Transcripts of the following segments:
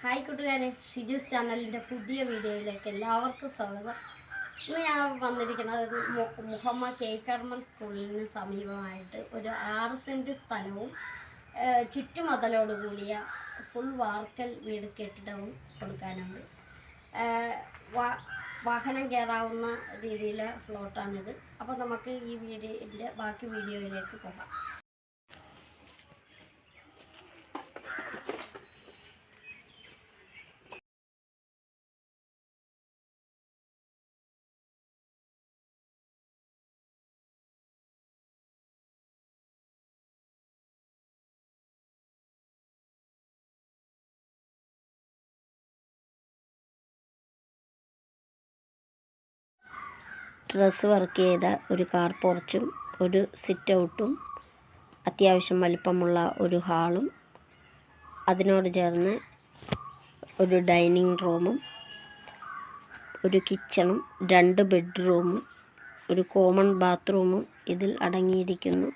Hi കൂട്ടുകാരെ ഷിജുസ് ചാനലിന്റെ പുതിയ വീഡിയോയിലേക്ക് എല്ലാവർക്കും സ്വാഗതം. ഇന്ന് ഞാൻ വന്നിരിക്കുന്നത് മുഹമ്മദ് കെ കർമ്മൽ സ്കൂളിന് സമീപമായിട്ട് ഒരു ആറ് സെന്റ് സ്ഥലവും ചുറ്റുമതലോടുകൂടിയ ചുറ്റുമതലോട് കൂടിയ ഫുൾ വാർക്കൽ വീട് കെട്ടിടവും കൊടുക്കാനുണ്ട്. വാഹനം കയറാവുന്ന രീതിയിലെ ഫ്ലോട്ടാണിത് അപ്പോൾ നമുക്ക് ഈ വീഡിയോ ബാക്കി വീഡിയോയിലേക്ക് പോകാം. ഡ്രസ്സ് വർക്ക് ചെയ്ത ഒരു കാർ പോർച്ചും ഒരു സിറ്റ് ഔട്ടും അത്യാവശ്യം വലിപ്പമുള്ള ഒരു ഹാളും അതിനോട് ചേർന്ന് ഒരു ഡൈനിങ് റൂമും ഒരു കിച്ചണും രണ്ട് ബെഡ്റൂമും ഒരു കോമൺ ബാത്റൂമും ഇതിൽ അടങ്ങിയിരിക്കുന്നു.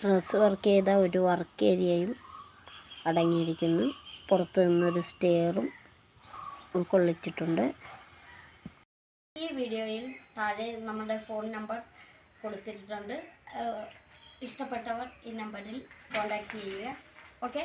ഡ്രസ്സ് വർക്ക് ചെയ്ത ഒരു വർക്ക് ഏരിയയും അടങ്ങിയിരിക്കുന്നു. പുറത്ത് നിന്നൊരു സ്റ്റെയറും ഉൾക്കൊള്ളിച്ചിട്ടുണ്ട്. ഈ വീഡിയോയിൽ താഴെ നമ്മുടെ ഫോൺ നമ്പർ കൊടുത്തിട്ടുണ്ട്. ഇഷ്ടപ്പെട്ടവർ ഈ നമ്പറിൽ കോൺടാക്റ്റ് ചെയ്യുക. ഓക്കെ?